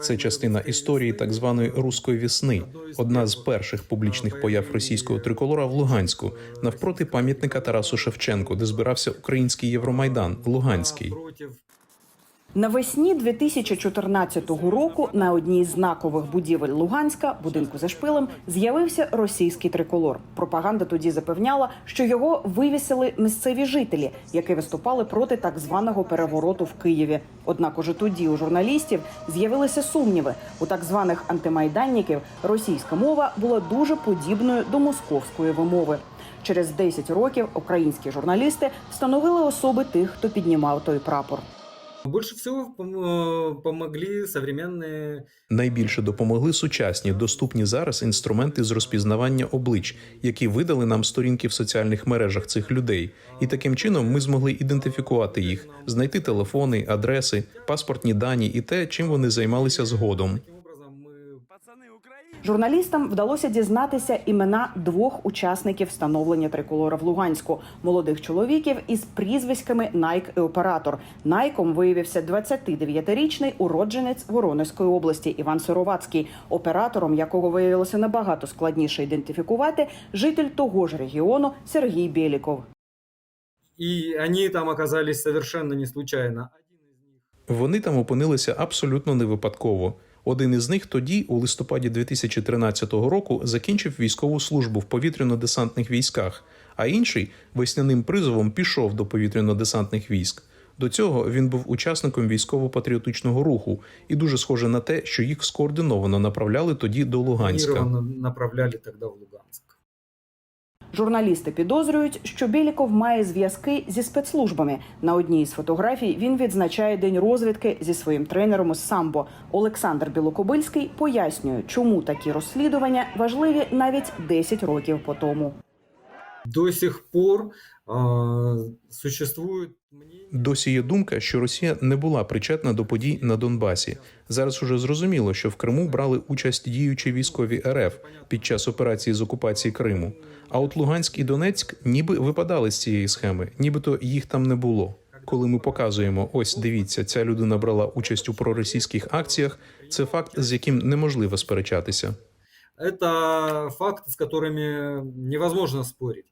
Це частина історії так званої руської весни, одна з перших публічних появ російського триколора в Луганську, навпроти пам'ятника Тарасу Шевченку, де збирався український Євромайдан Луганський. Навесні 2014 року на одній з знакових будівель Луганська, будинку за шпилем, з'явився російський триколор. Пропаганда тоді запевняла, що його вивісили місцеві жителі, які виступали проти так званого перевороту в Києві. Однак уже тоді у журналістів з'явилися сумніви. У так званих антимайданників російська мова була дуже подібною до московської вимови. Через 10 років українські журналісти встановили особи тих, хто піднімав той прапор. Больше всього э, помогли современные Найбільше допомогли сучасні, доступні зараз інструменти з розпізнавання облич, які видали нам сторінки в соціальних мережах цих людей. І таким чином ми змогли ідентифікувати їх, знайти телефони, адреси, паспортні дані і те, чим вони займалися згодом. Журналістам вдалося дізнатися імена двох учасників встановлення триколора в Луганську молодих чоловіків із прізвиськами Найк і оператор. Найком виявився 29-річний уродженець Воронезької області Іван Сировацький, оператором якого виявилося набагато складніше ідентифікувати житель того ж регіону Сергій Бєліков. И они там оказались совершенно не случайно. Вони там опинилися абсолютно не випадково. Один із них тоді, у листопаді 2013 року, закінчив військову службу в повітряно-десантних військах, а інший весняним призовом пішов до повітряно-десантних військ. До цього він був учасником військово-патріотичного руху, і дуже схоже на те, що їх скоординовано направляли тоді до Луганська. направляли тоді в Луганск. Журналісти підозрюють, що Біліков має зв'язки зі спецслужбами. На одній з фотографій він відзначає день розвідки зі своїм тренером із самбо. Олександр Білокобильський пояснює, чому такі розслідування важливі навіть 10 років по тому. До сих пор существует. Досі є думка, що Росія не була причетна до подій на Донбасі. Зараз уже зрозуміло, що в Криму брали участь діючі військові РФ під час операції з окупації Криму. А от Луганськ і Донецьк ніби випадали з цієї схеми, нібито їх там не було. Коли ми показуємо, ось дивіться, ця людина брала участь у проросійських акціях. Це факт, з яким неможливо сперечатися. Это факты, с которыми невозможно спорить.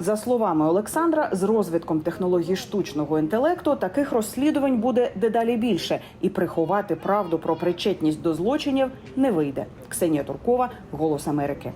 За словами Олександра, з розвитком технологій штучного інтелекту таких розслідувань буде дедалі більше, і приховати правду про причетність до злочинів не вийде. Ксенія Туркова, Голос Америки.